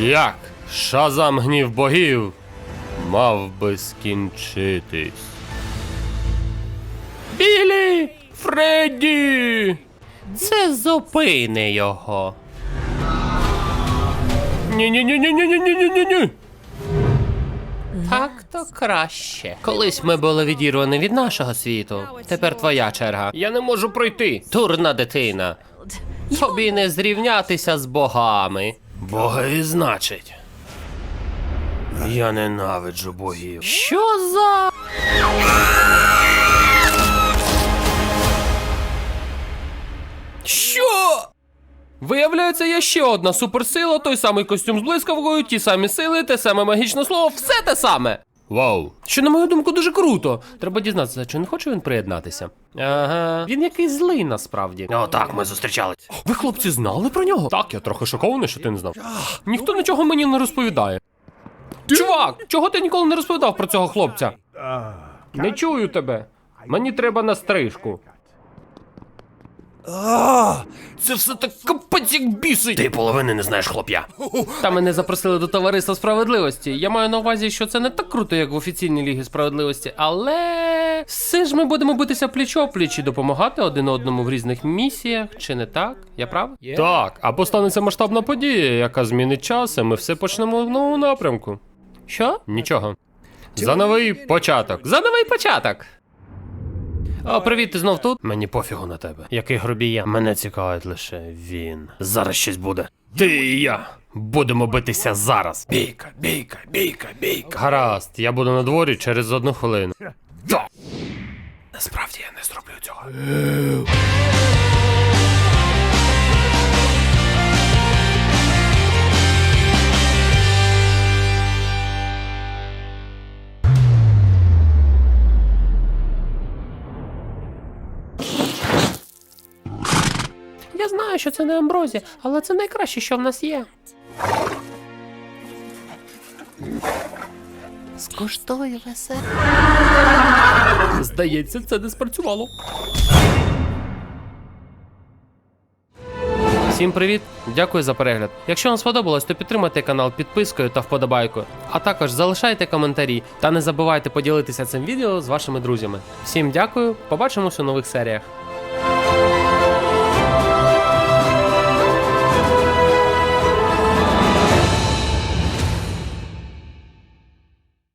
Як шазам гнів богів мав би скінчитись. Білі! Фредді! Це зупини його. Ні-ні-ні-ні-ні-ні-ні-ні-ні. Так то краще. Колись ми були відірвані від нашого світу. Тепер твоя черга. Я не можу пройти. Турна дитина. Тобі не зрівнятися з богами. Боги, значить. Я ненавиджу богів. Що за. Що? Виявляється, є ще одна суперсила, той самий костюм з блискавкою, ті самі сили, те саме магічне слово, все те саме. Вау. Що, на мою думку, дуже круто. Треба дізнатися, чи не хоче він приєднатися. Ага. Він якийсь злий насправді. О, так, ми зустрічались. Ви, хлопці, знали про нього? Так, я трохи шокований, що ти не знав. Ніхто нічого мені не розповідає. Чувак, чого ти ніколи не розповідав про цього хлопця? Не чую тебе. Мені треба на стрижку. Це все так капець як бісить. Ти половини не знаєш хлоп'я. Та мене запросили до товариства справедливості. Я маю на увазі, що це не так круто, як в офіційній лігі справедливості, але все ж ми будемо битися пліч пліч і допомагати один одному в різних місіях, чи не так? Я прав? Так, або станеться масштабна подія, яка змінить час, і ми все почнемо в новому напрямку. Що? Нічого. За новий початок. За новий початок. О, привіт, ти знов тут? Мені пофігу на тебе. Який грубіян. Мене цікавить лише він. Зараз щось буде. Ти і я. Будемо битися зараз. Бійка, бійка, бійка, бійка. Гаразд, я буду на дворі через одну хвилину. Да. Насправді я не зроблю цього. Я знаю, що це не амброзія, але це найкраще, що в нас є. Скуштуй весело. Здається, це не спрацювало. Всім привіт! Дякую за перегляд. Якщо вам сподобалось, то підтримайте канал підпискою та вподобайкою. А також залишайте коментарі та не забувайте поділитися цим відео з вашими друзями. Всім дякую, побачимось у нових серіях.